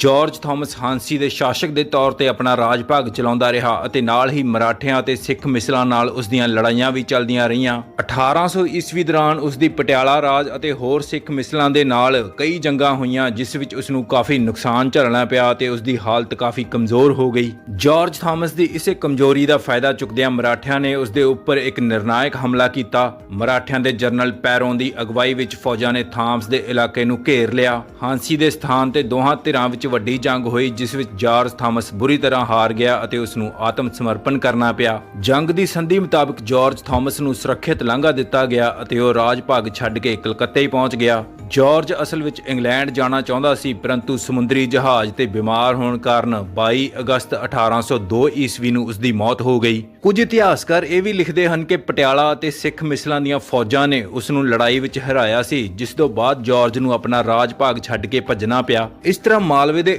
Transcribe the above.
George Thomas Hansi ਦੇ ਸ਼ਾਸਕ ਦੇ ਤੌਰ ਤੇ ਆਪਣਾ ਰਾਜ ਭਾਗ ਚਲਾਉਂਦਾ ਰਿਹਾ ਅਤੇ ਨਾਲ ਹੀ ਮਰਾਠਿਆਂ ਅਤੇ ਸਿੱਖ ਮਿਸਲਾਂ ਨਾਲ ਉਸ ਦੀਆਂ ਲੜਾਈਆਂ ਵੀ ਚੱਲਦੀਆਂ ਰਹੀਆਂ। 1800 ਈਸਵੀ ਦੌਰਾਨ ਉਸ ਦੀ ਪਟਿਆਲਾ ਰਾਜ ਅਤੇ ਹੋਰ ਸਿੱਖ ਮਿਸਲਾਂ ਦੇ ਨਾਲ ਕਈ ਜੰਗਾਂ ਹੋਈਆਂ, ਜਿਸ ਵਿੱਚ ਉਸ ਨੂੰ ਕਾਫੀ ਨੁਕਸਾਨ ਝੱਲਣਾ ਪਿਆ ਤੇ ਉਸ ਦੀ ਹਾਲਤ ਕਾਫੀ ਕਮਜ਼ੋਰ ਹੋ ਗਈ। ਜਾਰਜ ਥਾਮਸ ਦੀ ਇਸੇ ਕਮਜ਼ੋਰੀ ਦਾ ਫਾਇਦਾ ਚੁੱਕਦਿਆਂ ਮਰਾਠਿਆਂ ਨੇ ਉਸ ਦੇ ਉੱਪਰ ਇੱਕ ਨਿਰਣਾਇਕ ਹਮਲਾ ਕੀਤਾ। ਮਰਾਠਿਆਂ ਦੇ ਜਨਰਲ ਪੈਰੋਂ ਦੀ ਅਗਵਾਈ ਵਿੱਚ ਫੌਜਾਂ ਨੇ ਥਾਮਸ ਦੇ ਇਲਾਕੇ ਨੂੰ ਘੇਰ ਲਿਆ। ਹਾਂਸੀ ਦੇ ਸਥਾਨ ਤੇ ਦੋਹਾਂ ਧਿਰਾਂ ਵਿੱਚ ਵੱਡੀ ਜੰਗ ਹੋਈ, ਜਿਸ ਵਿੱਚ ਜਾਰਜ ਥਾਮਸ ਬੁਰੀ ਤਰ੍ਹਾਂ ਹਾਰ ਗਿਆ ਅਤੇ ਉਸ ਨੂੰ ਆਤਮ ਸਮਰਪਣ ਕਰਨਾ ਪਿਆ। ਜੰਗ ਦੀ ਸੰਧੀ ਮੁਤਾਬਕ ਜਾਰਜ ਥਾਮਸ ਨੂੰ ਸੁਰੱਖਿਅਤ ਲਾਂਘਾ ਦਿੱਤਾ ਗਿਆ ਅਤੇ ਉਹ ਰਾਜ ਭਾਗ ਛੱਡ ਕੇ ਕਲਕੱਤੇ ਪਹੁੰਚ ਗਿਆ। ਜਾਰਜ ਅਸਲ ਵਿੱਚ ਇੰਗਲੈਂਡ ਜਾਣਾ ਚਾਹੁੰਦਾ ਸੀ, ਪਰੰਤੂ ਸਮੁੰਦਰੀ ਜਹਾਜ਼ ਤੇ ਬਿਮਾਰ ਹੋਣ ਕਾਰਨ 22 ਅਗਸਤ 1802 ਈਸਵੀ ਨੂੰ ਉਸ ਦੀ ਮੌਤ ਹੋ ਗਈ। ਕੁਝ ਇਤਿਹਾਸਕਾਰ ਇਹ ਵੀ ਲਿਖਦੇ ਹਨ ਕਿ ਪਟਿਆਲਾ ਅਤੇ ਸਿੱਖ ਮਿਸਲਾਂ ਦੀਆਂ ਫੌਜਾਂ ਨੇ ਉਸ ਨੂੰ ਲੜਾਈ ਵਿੱਚ ਹਰਾਇਆ ਸੀ, ਜਿਸ ਤੋਂ ਬਾਅਦ ਜਾਰਜ ਨੂੰ ਆਪਣਾ ਰਾਜ ਭਾਗ ਛੱਡ ਕੇ ਭੱਜਣਾ ਪਿਆ। ਇਸ ਤਰ੍ਹਾਂ ਮਾਲਵੇ ਦੇ